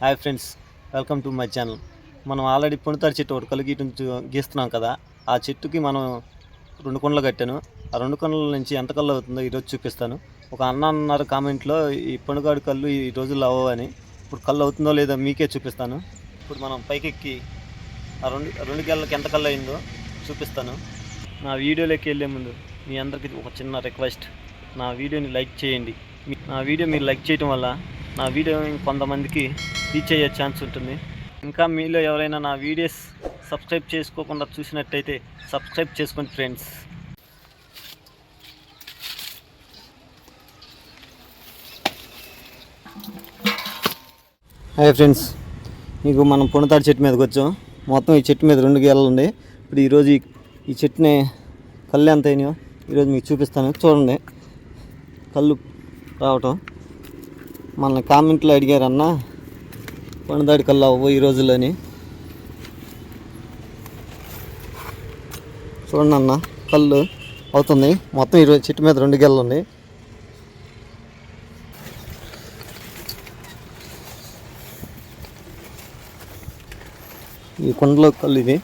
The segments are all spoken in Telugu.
Hi friends welcome to my channel. మనం ఆల్రెడీ పుణితారు చెట్టు ఒకటి కలిగి గీస్తున్నాం కదా ఆ చెట్టుకి మనం రెండు కొండలు కట్టాను. ఆ రెండు కొండల నుంచి ఎంత కళ్ళు అవుతుందో ఈరోజు చూపిస్తాను. ఒక అన్న అన్నారు కామెంట్లో ఈ పుణగాడు కళ్ళు ఈ రోజుల్లో అవ్వని ఇప్పుడు కళ్ళు అవుతుందో లేదో మీకే చూపిస్తాను. ఇప్పుడు మనం పైకెక్కి ఆ రెండు రెండు గెలలకి ఎంత కళ్ళు అయిందో చూపిస్తాను. నా వీడియోలోకి వెళ్ళే ముందు మీ అందరికీ ఒక చిన్న రిక్వెస్ట్. నా వీడియోని లైక్ చేయండి. నా వీడియో మీరు లైక్ చేయడం వల్ల నా వీడియో కొంతమందికి రీచ్ అయ్యే ఛాన్స్ ఉంటుంది. ఇంకా మీలో ఎవరైనా నా వీడియోస్ సబ్స్క్రైబ్ చేసుకోకుండా చూసినట్టయితే సబ్స్క్రైబ్ చేసుకోండి ఫ్రెండ్స్ హాయ్ ఫ్రెండ్స్ మీకు మనం పుణతాడు చెట్టు మీదకి వచ్చాం. మొత్తం ఈ చెట్టు మీద రెండు గేలలు ఉండే ఇప్పుడు ఈరోజు ఈ ఈ చెట్టుని కళ్ళు ఎంత అయినాయో ఈరోజు మీకు చూపిస్తాను. చూడండి. కళ్ళు రావటం. మన కామెంట్లో అడిగారన్నా పండుదాడి కల్లా అవ్వ ఈ రోజుల్లోని. చూడండి అన్న కళ్ళు అవుతుంది. మొత్తం ఇరవై చెట్టు మీద రెండు గెలలు ఉన్నాయి. ఈ కొండలో కళ్ళు ఇది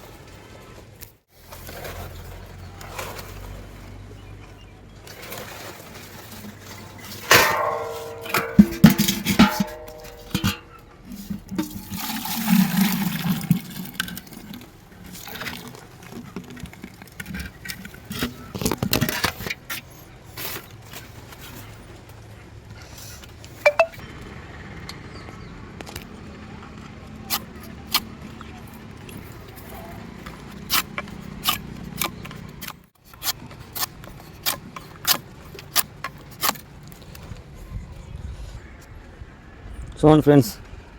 చూడండి ఫ్రెండ్స్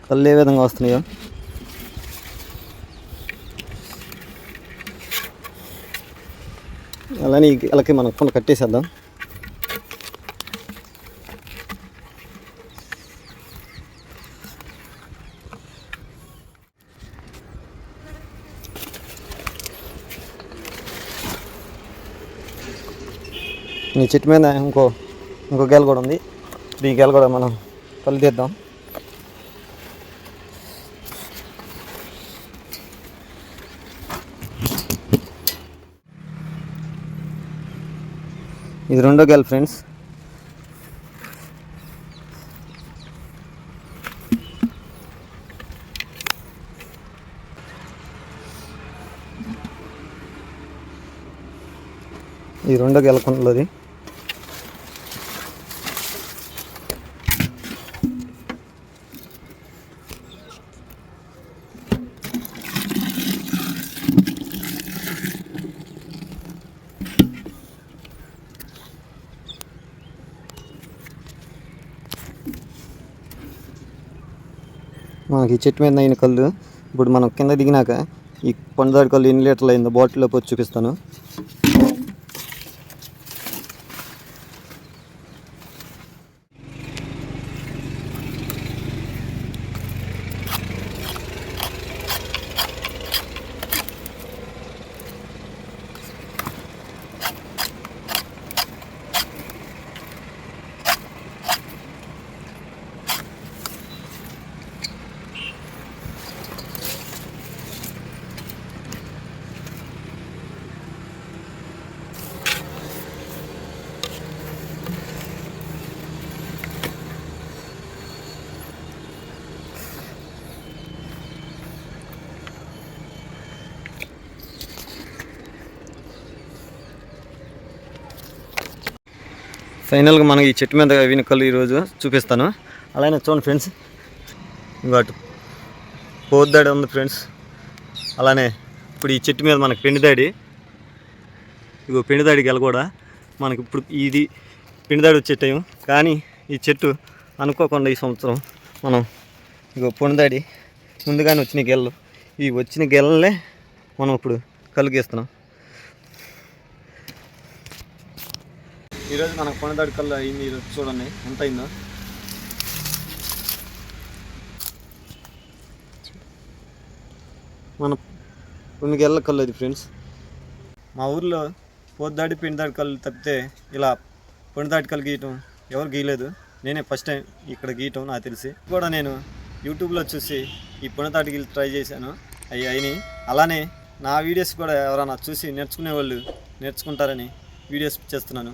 కళ్ళు ఏ విధంగా వస్తున్నాయో. అలానే ఈ మనం కొండ కట్టేసేద్దాం. ఈ చెట్టు మీద ఇంకో ఇంకో గెల కూడా ఉంది. ఈ గెల కూడా మనం కళ్ళు తీద్దాం. ఇది రెండో గెల్ ఫ్రెండ్స్. ఈ రెండో గెల కొండలోది మనకి చెట్టు మీద అయిన కళ్ళు ఇప్పుడు మనం కింద దిగినాక ఈ పండుదాడి కళ్ళు ఎన్ని లీటర్లు అయిందో బాటిల్లో పోయి చూపిస్తాను. ఫైనల్గా మనకి ఈ చెట్టు మీద వెనుకలు ఈరోజు చూపిస్తాను. అలానే చూడండి ఫ్రెండ్స్. ఇంకో అటు పోద్దాడి ఉంది ఫ్రెండ్స్. అలానే ఇప్పుడు ఈ చెట్టు మీద మనకి పెండిదాడి ఇగో పెండిదాడి గెల కూడా మనకి ఇప్పుడు ఇది పెండిదాడి వచ్చే టైం. కానీ ఈ చెట్టు అనుకోకుండా ఈ సంవత్సరం మనం ఇగో పొండిదాడి ముందుగానే వచ్చిన గెలలు. ఈ వచ్చిన గెలలే మనం ఇప్పుడు కలిగేస్తున్నాం. ఈరోజు మనకు పొండదాడి కల్లా అయింది ఈరోజు చూడండి ఎంత అయిందో. మన రెండు గెల్ల కళ్ళు అది ఫ్రెండ్స్. మా ఊర్లో పోద్దాడి పిండిదాడి కళ్ళు తప్పితే ఇలా పొండిదాడి కళ్ళు గీయటం ఎవరు గీయలేదు. నేనే ఫస్ట్ టైం ఇక్కడ గీయటం నాకు తెలిసి. కూడా నేను యూట్యూబ్లో చూసి ఈ పునతాటికి ట్రై చేశాను. అవి అయినాయి. అలానే నా వీడియోస్ కూడా ఎవరైనా చూసి నేర్చుకునే వాళ్ళు నేర్చుకుంటారని వీడియోస్ చేస్తున్నాను.